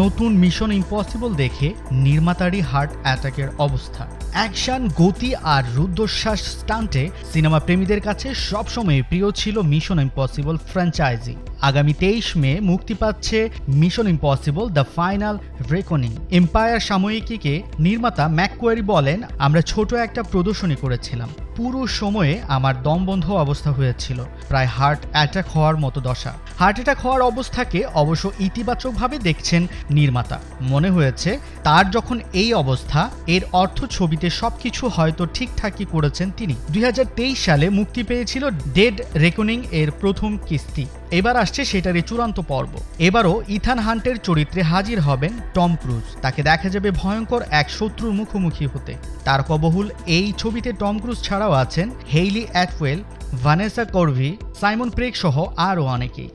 নতুন mission impossible দেখে নির্মাতারই heart অ্যাটাকের অবস্থা। অ্যাকশন, গতি আর রুদ্ধশ্বাস স্টান্টে সিনেমা প্রেমীদের কাছে সবসময় প্রিয় ছিল মিশন ইম্পসিবল ফ্র্যাঞ্চাইজি। আগামী তেইশ মে মুক্তি পাচ্ছে Mission Impossible the Final Reckoning Empire সাময়িকীকে নির্মাতা ম্যাককোয়ারি বলেন, আমরা ছোট একটা প্রদর্শনী করেছিলাম। পুরো সময়ে আমার দমবন্ধ অবস্থা হয়েছিল। প্রায় হার্ট অ্যাটাক হওয়ার মতো দশা। হার্ট অ্যাটাক হওয়ার অবস্থাকে অবশ্য ইতিবাচকভাবে দেখছেন নির্মাতা। মনে হয়েছে, তার যখন এই অবস্থা, এর অর্থ ছবিতে সবকিছু হয়তো ঠিকঠাকই করেছেন তিনি। দুই হাজার তেইশ সালে মুক্তি পেয়েছিল ডেড রেকনিং এর প্রথম কিস্তি। এবার আসছে সেটারই চূড়ান্ত পর্ব। এবারও ইথান হান্টের চরিত্রে হাজির হবেন টম ক্রুজ। তাকে দেখা যাবে ভয়ঙ্কর এক শত্রুর মুখোমুখি হতে। তার কবহুল এই ছবিতে টম ক্রুজ ছাড়াও আছেন Hayley Atwell, Vanessa Kirby, Simon Pegg সহ আরও অনেকেই।